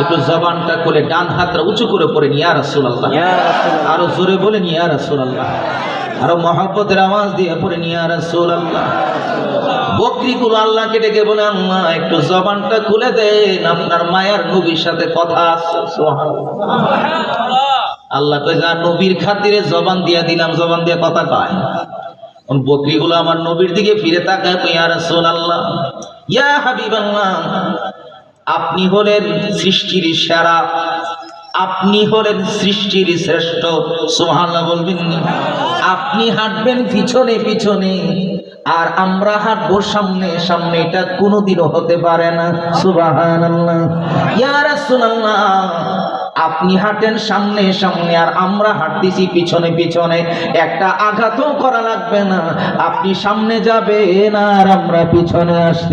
একটু জবানটা খুলে ডান হাতটা উঁচু করে রাসূল আল্লাহ আরও জোরে রাসূল আল্লাহ আরও মহব্বতের আওয়াজ দিয়ে রাসূল আল্লাহ বকরিগুলো আল্লাহকে ডেকে বলে আম্মা একটু জবানটা খুলে দেন আপনার মায়ার নবীর সাথে কথা আছে আল্লাহ কয় যা নবীর খাতিরে জবান দিয়া দিলাম জবান দিয়ে কথা কয়। বকরিগুলো আমার নবীর দিকে ফিরে তাকায় ইয়া রাসূলুল্লাহ, ইয়া হাবিবাল্লাহ, আপনি হলেন সৃষ্টির সেরা, আপনি হলেন সৃষ্টির শ্রেষ্ঠ, সুবহানাল্লাহ বলবেন আপনি হাঁটবেন পিছনে পিছনে, আর আমরা হাঁটবো সামনে সামনে, এটা কোনোদিনও হতে পারে না, সুবহানাল্লাহ। ইয়া রাসূলুল্লাহ আপনি হাঁটেন সামনে সামনে আর আমরা হাঁটতেছি পিছনে পিছনে। একটা আঘাতও করা লাগবে না। আপনি সামনে যাবেন আর আমরা পিছনে আসতে